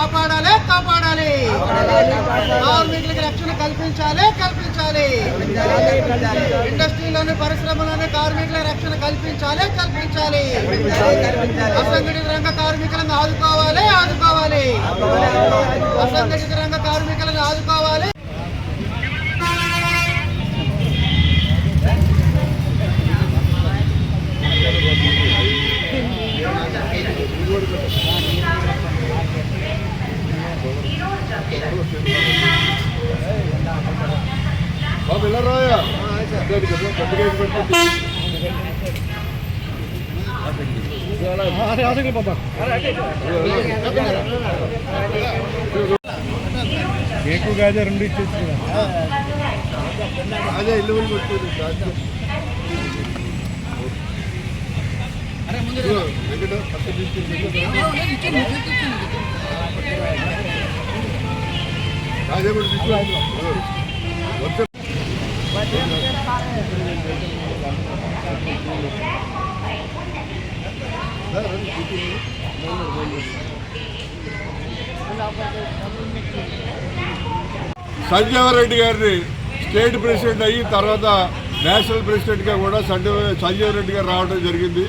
కాపాడాలి కాపాడాలి. కార్మికులకి రక్షణ కల్పించాలి కల్పించాలి. ఇండస్ట్రీలోని పరిశ్రమలోని కార్మికుల రక్షణ కల్పించాలి కల్పించాలి. అసంఘటిత రంగ కార్మికులను ఆదుకోవాలి ఆదుకోవాలి. అసంఘటిత రంగ కార్మికులను ఆదుకోవాలి బాబు ఇలా రాయా పెద్దగా పెట్టి కేకు గాజా రెండు ఇచ్చేసి అదే ఇల్లు వెంకట సంజీవరెడ్డి గారిని స్టేట్ ప్రెసిడెంట్ అయ్యి తర్వాత నేషనల్ ప్రెసిడెంట్గా కూడా సంజీవ రెడ్డి గారు రావడం జరిగింది.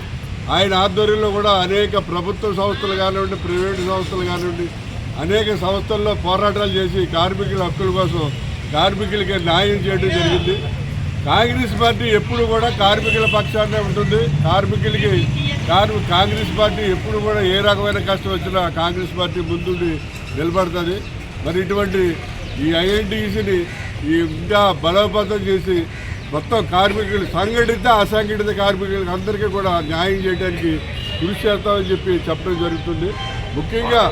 ఆయన ఆధ్వర్యంలో కూడా అనేక ప్రభుత్వ సంస్థలు కానివ్వండి ప్రైవేటు సంస్థలు కానివ్వండి అనేక సంస్థల్లో పోరాటాలు చేసి కార్మికుల హక్కుల కోసం కార్మికులకి న్యాయం చేయడం జరిగింది. కాంగ్రెస్ పార్టీ ఎప్పుడు కూడా కార్మికుల పక్షాన్నే ఉంటుంది. కార్మికులకి కార్మి కాంగ్రెస్ పార్టీ ఎప్పుడు కూడా ఏ రకమైన కష్టం వచ్చినా కాంగ్రెస్ పార్టీ ముందుండి నిలబడుతుంది. మరి ఇటువంటి ఈ ఐఎన్టీసీని ఈ ఇంకా బలోపేతం చేసి మొత్తం కార్మికులు సంఘటిత అసంఘటిత కార్మికులకు అందరికీ కూడా న్యాయం చేయడానికి కృషి చేస్తామని చెప్పి చెప్పడం జరుగుతుంది. ముఖ్యంగా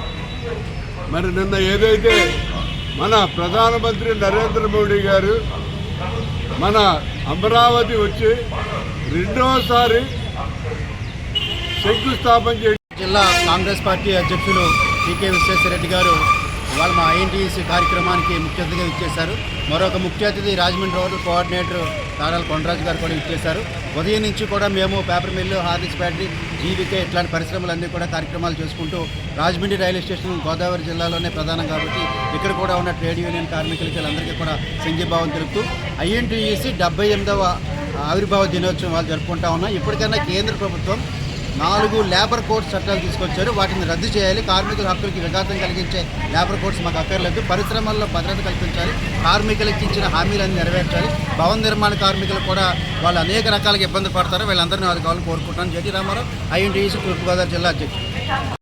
మరి నిన్న ఏదైతే మన ప్రధానమంత్రి నరేంద్ర మోడీ గారు మన అమరావతి వచ్చి రెండోసారి శంకుస్థాపన చేసి జిల్లా కాంగ్రెస్ పార్టీ అధ్యక్షులు టీకే విశ్వేశ్వరరెడ్డి గారు ఇవాళ మా ఐఎన్టీసీ కార్యక్రమానికి ముఖ్య అతిథిగా ఇచ్చేశారు మరొక ముఖ్య అతిథి రాజమండ్రి రోడ్డు కోఆర్డినేటర్ తారాల కొండరాజు గారు కూడా ఇచ్చేశారు ఉదయం నుంచి కూడా మేము paper mill Horlicks factory GVK ఇట్లాంటి పరిశ్రమలన్నీ కూడా కార్యక్రమాలు చేసుకుంటూ రాజమండ్రి రైల్వే స్టేషన్ గోదావరి జిల్లాలోనే ప్రధానం కాబట్టి ఇక్కడ కూడా ఉన్న ట్రేడ్ యూనియన్ కార్మికులకి వీళ్ళందరికీ కూడా సంఘీభావం తెలుపుతూ ఐఎన్టీఈసీ డెబ్బై ఎనిమిదవ ఆవిర్భావ దినోత్సవం వాళ్ళు జరుపుకుంటా ఉన్నాం. ఇప్పటికైనా కేంద్ర ప్రభుత్వం నాలుగు లేబర్ కోడ్స్ చట్టాలు తీసుకొచ్చారు. వాటిని రద్దు చేయాలి. కార్మికుల హక్కులకి విఘాతం కలిగించే లేబర్ కోడ్స్ మాకు అక్కర్లేదు. పరిశ్రమల్లో భద్రత కల్పించాలి. కార్మికులకు ఇచ్చిన హామీలన్నీ నెరవేర్చాలి. భవన నిర్మాణ కార్మికులు కూడా వాళ్ళు అనేక రకాలుగా ఇబ్బంది పడతారు. వీళ్ళందరినీ ఆదుకోవాలని కోరుకుంటున్నాను. జటి రామారావు ఐఎన్టీసీ తూర్పుగోదావరి జిల్లా అధ్యక్షుడు.